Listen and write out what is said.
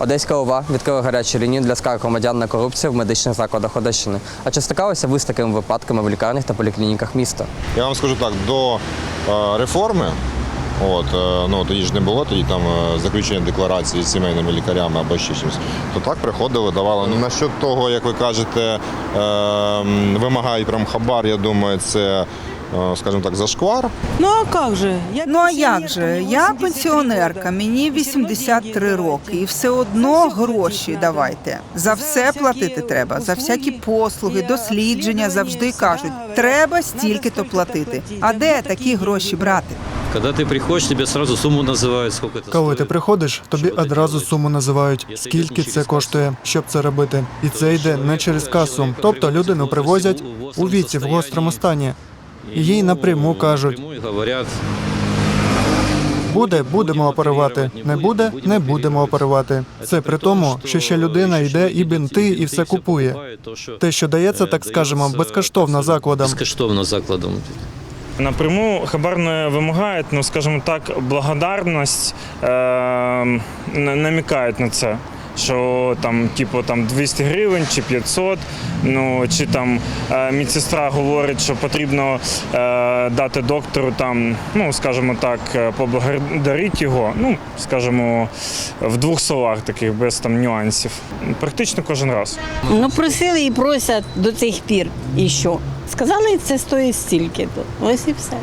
Одеська ОВА відкрила гарячу лінію для скарг громадян на корупцію в медичних закладах Одещини. А чи стикалися ви з такими випадками в лікарнях та поліклініках міста? Я вам скажу так, до е, реформи, от, е, ну тоді ж не було, тоді там е, заключення декларації з сімейними лікарями або ще чимось, то так приходили, давали. Ну, насчет того, як ви кажете, е, вимагають прям хабар, я думаю, це, скажімо так, зашквар. Ну а як же? Я Ну а як же? Я пенсіонерка, мені 83 роки, і все одно гроші давайте. За все платити треба, за всякі послуги, дослідження завжди кажуть, треба стільки-то платити. А де такі гроші брати? Когда ты приходишь, тебе сразу сумму называют, сколько это Коли стоит. ти приходиш, тобі одразу суму називають, скільки це коштує, щоб це робити. І це йде не через касу. Тобто людину привозять у віці в гострому стані. Їй напряму кажуть, Напрямую говорят, буде, будемо оперувати. Не буде, не будемо оперувати. Це при тому, що ще людина йде і бинти, і все купує. Те, що дається, так скажемо, безкоштовно закладам. Безкоштовно закладом. Напряму хабар не вимагають, ну скажімо так, благодарність е, намікають на це. Що там, типу, там 200 гривень чи 500, ну чи там е, медсестра говорить, що потрібно е, дати доктору там, ну скажімо так, е, поблагодарити його. Ну, скажімо, в двох словах таких без там нюансів. Практично кожен раз. Ну просили і просять до цих пір. І що? Сказали, це стоїть стільки. Ось і все.